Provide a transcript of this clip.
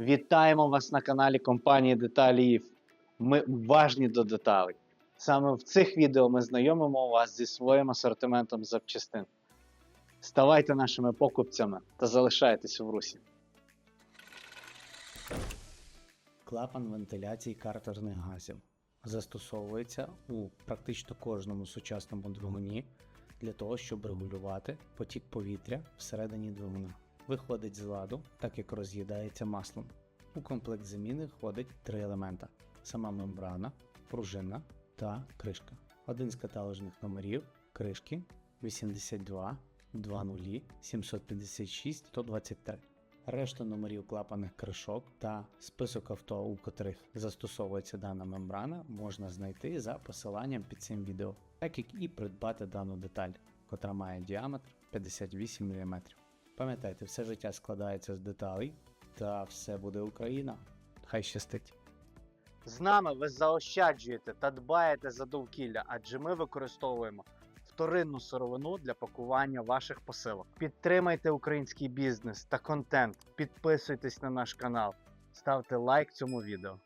Вітаємо вас на каналі компанії Деталі. Ми уважні до деталей. Саме в цих відео ми знайомимо вас зі своїм асортиментом запчастин. Ставайте нашими покупцями та залишайтесь в русі. Клапан вентиляції картерних газів застосовується у практично кожному сучасному двигуні для того, щоб регулювати потік повітря всередині двигуна. Виходить з ладу, так як роз'їдається маслом. У комплект заміни входить три елемента: сама мембрана, пружина та кришка. Один з каталожних номерів кришки 82 20 756 123. Решта номерів клапаних кришок та список авто, у котрих застосовується дана мембрана, можна знайти за посиланням під цим відео, так як і придбати дану деталь, котра має діаметр 58 мм. Пам'ятайте, все життя складається з деталей, та все буде Україна. Хай щастить! З нами ви заощаджуєте та дбаєте за довкілля, адже ми використовуємо вторинну сировину для пакування ваших посилок. Підтримайте український бізнес та контент, підписуйтесь на наш канал, ставте лайк цьому відео.